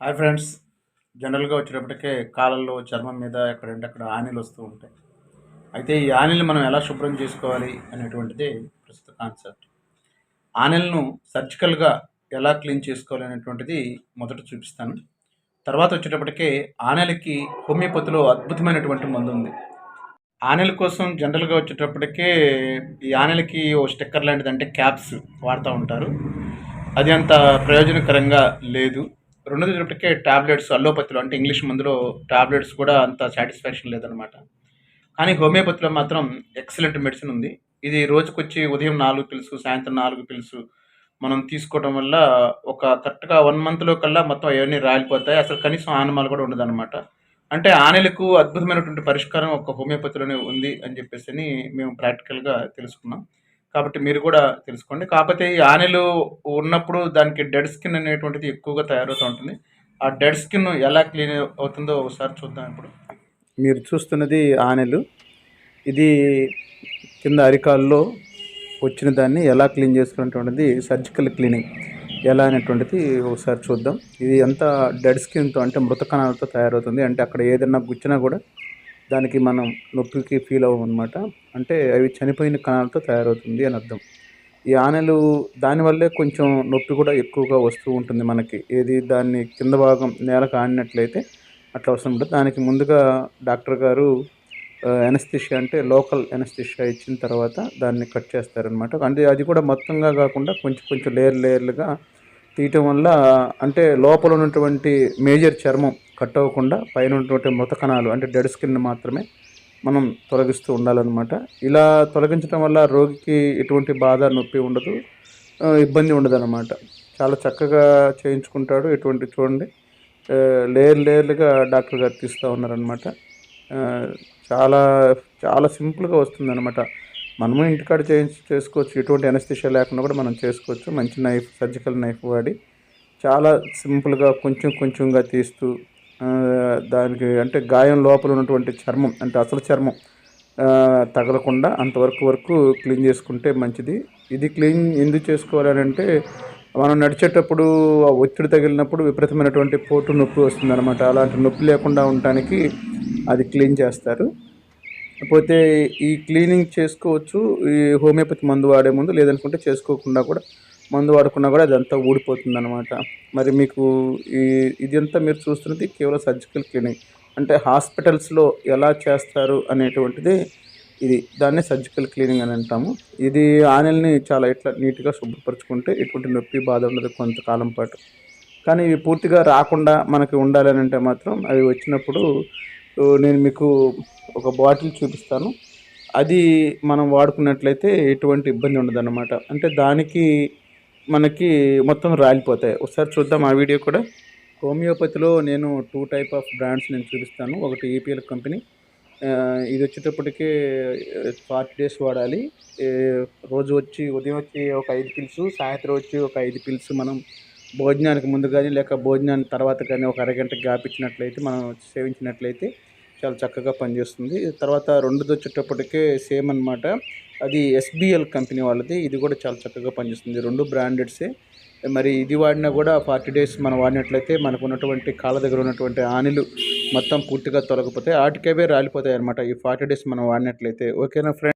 Hi friends. జనరల్గా వచ్చేటప్పటికే కాళ్ళల్లో చర్మం మీద ఎక్కడంటే అక్కడ ఆనీలు వస్తూ ఉంటాయి. అయితే ఈ ఆనీలు మనం ఎలా శుభ్రం చేసుకోవాలి అనేటువంటిది ప్రస్తుత కాన్సెప్ట్. ఆనీలను సర్జికల్గా ఎలా క్లీన్ చేసుకోవాలి అనేటువంటిది మొదట చూపిస్తాను. తర్వాత వచ్చేటప్పటికే ఆనెలకి హోమియోపతిలో అద్భుతమైనటువంటి మందు ఉంది. ఆనెల కోసం జనరల్గా వచ్చేటప్పటికే ఈ ఆనెలకి ఓ స్టిక్కర్ లాంటిది అంటే క్యాప్స్ వాడుతూ ఉంటారు. అది అంత ప్రయోజనకరంగా లేదు. రెండోది వచ్చేటప్పటికే టాబ్లెట్స్ అల్లోపతిలో అంటే ఇంగ్లీష్ మందులో టాబ్లెట్స్ కూడా అంత సాటిస్ఫాక్షన్ లేదనమాట కానీ హోమియోపతిలో మాత్రం ఎక్సలెంట్ మెడిసిన్ ఉంది. ఇది రోజుకొచ్చి ఉదయం నాలుగు పిల్స్ సాయంత్రం నాలుగు పిల్స్ మనం తీసుకోవడం వల్ల ఒక కరెక్ట్గా వన్ మంత్లో కల్లా మొత్తం అవన్నీ రాలిపోతాయి. అసలు కనీసం ఆనమాలు కూడా ఉండదన్నమాట. అంటే ఆనెలకు అద్భుతమైనటువంటి పరిష్కారం ఒక హోమియోపతిలోనే ఉంది అని చెప్పేసి అని మేము ప్రాక్టికల్గా తెలుసుకున్నాం. కాబట్టి మీరు కూడా తెలుసుకోండి. కాకపోతే ఈ ఆనెలు ఉన్నప్పుడు దానికి డెడ్ స్కిన్ అనేటువంటిది ఎక్కువగా తయారవుతూ ఉంటుంది. ఆ డెడ్ స్కిన్ ఎలా క్లీన్ అవుతుందో ఒకసారి చూద్దాం ఇప్పుడు. మీరు చూస్తున్నది ఆనెలు. ఇది కింద అరికాల్లో వచ్చిన దాన్ని ఎలా క్లీన్ చేసుకున్నటువంటిది సర్జికల్ క్లీనింగ్ ఎలా అనేటువంటిది ఒకసారి చూద్దాం. ఇది అంతా డెడ్ స్కిన్తో అంటే మృత కణాలతో తయారవుతుంది. అంటే అక్కడ ఏదైనా గుచ్చినా కూడా దానికి మనం నొప్పికి ఫీల్ అవ్వం అనమాట అంటే అవి చనిపోయిన కణాలతో తయారవుతుంది అని అర్థం. ఈ ఆనెలు దానివల్లే కొంచెం నొప్పి కూడా ఎక్కువగా వస్తూ ఉంటుంది మనకి. ఏది దాన్ని కింద భాగం నేలకు ఆడినట్లయితే అట్లా వస్తుంటుంది దానికి ముందుగా డాక్టర్ గారు ఎనస్థిషియా అంటే లోకల్ ఎనస్థిషియా ఇచ్చిన తర్వాత దాన్ని కట్ చేస్తారనమాట అంటే అది కూడా మొత్తంగా కాకుండా కొంచెం కొంచెం లేయర్ లేయర్లుగా తీయటం వల్ల అంటే లోపల ఉన్నటువంటి మేజర్ చర్మం కట్ అవ్వకుండా పైన ఉన్నటువంటి మృత కణాలు అంటే డెడ్ స్కిన్ మాత్రమే మనం తొలగిస్తూ ఉండాలన్నమాట. ఇలా తొలగించడం వల్ల రోగికి ఎటువంటి బాధ నొప్పి ఉండదు ఇబ్బంది ఉండదు అనమాట చాలా చక్కగా చేయించుకుంటాడు ఎటువంటి చూడండి. లేయర్ లేయర్లుగా డాక్టర్ గారు తీస్తూ ఉన్నారనమాట చాలా చాలా సింపుల్గా వస్తుందన్నమాట. మనము ఇంటికాడ చేయించి చేసుకోవచ్చు. ఎటువంటి ఎనస్థిషియా లేకుండా కూడా మనం చేసుకోవచ్చు. మంచి నైఫ్ సర్జికల్ నైఫ్ వాడి చాలా సింపుల్గా కొంచెం కొంచెంగా తీస్తూ దానికి అంటే గాయం లోపల ఉన్నటువంటి చర్మం అంటే అసలు చర్మం తగలకుండా అంతవరకు వరకు క్లీన్ చేసుకుంటే మంచిది. ఇది క్లీన్ ఎందుకు చేసుకోవాలని అంటే మనం నడిచేటప్పుడు ఒత్తిడి తగిలినప్పుడు విపరీతమైనటువంటి పోటు నొప్పి వస్తుందన్నమాట. అలాంటి నొప్పి లేకుండా ఉండటానికి అది క్లీన్ చేస్తారు. పోతే ఈ క్లీనింగ్ చేసుకోవచ్చు. ఈ హోమియోపతి మందు వాడే ముందు లేదనుకుంటే చేసుకోకుండా కూడా మందు వాడుకున్నా కూడా అదంతా ఊడిపోతుంది అనమాట మరి మీకు ఈ ఇదంతా మీరు చూస్తున్నది కేవలం సర్జికల్ క్లీనింగ్ అంటే హాస్పిటల్స్లో ఎలా చేస్తారు అనేటువంటిది ఇది. దాన్ని సర్జికల్ క్లీనింగ్ అని అంటాము. ఇది ఆనెల్ని చాలా ఇట్లా నీట్గా శుభ్రపరచుకుంటే ఎటువంటి నొప్పి బాధ ఉండదు కొంతకాలం పాటు. కానీ ఇవి పూర్తిగా రాకుండా మనకి ఉండాలని అంటే మాత్రం అవి వచ్చినప్పుడు నేను మీకు ఒక బాటిల్ చూపిస్తాను. అది మనం వాడుకున్నట్లయితే ఎటువంటి ఇబ్బంది ఉండదన్నమాట. అంటే దానికి మనకి మొత్తం రాలిపోతాయి. ఒకసారి చూద్దాం ఆ వీడియో కూడా. హోమియోపతిలో నేను టూ టైప్ ఆఫ్ బ్రాండ్స్ నేను చూపిస్తాను. ఒకటి ఈపీఎల్ కంపెనీ ఇది వచ్చేటప్పటికి ఫార్టీ డేస్ వాడాలి. రోజు వచ్చి ఉదయం వచ్చి ఒక ఐదు పిల్స్ సాయంత్రం వచ్చి ఒక ఐదు పిల్స్ మనం భోజనానికి ముందు కానీ లేక భోజనానికి తర్వాత కానీ ఒక అరగంట గ్యాప్ ఇచ్చినట్లయితే మనం సేవించినట్లయితే చాలా చక్కగా పనిచేస్తుంది. తర్వాత రెండుది వచ్చేటప్పటికే సేమ్ అనమాట అది ఎస్బిఎల్ కంపెనీ వాళ్ళది. ఇది కూడా చాలా చక్కగా పనిచేస్తుంది. రెండు బ్రాండెడ్సే. మరి ఇది వాడినా కూడా ఫార్టీ డేస్ మనం వాడినట్లయితే మనకు ఉన్నటువంటి కాళ్ళ దగ్గర ఉన్నటువంటి ఆనిలు మొత్తం పూర్తిగా తొలగిపోతాయి. ఆటికేవే రాలిపోతాయి అనమాట ఈ ఫార్టీ డేస్ మనం వాడినట్లయితే. ఓకేనా ఫ్రెండ్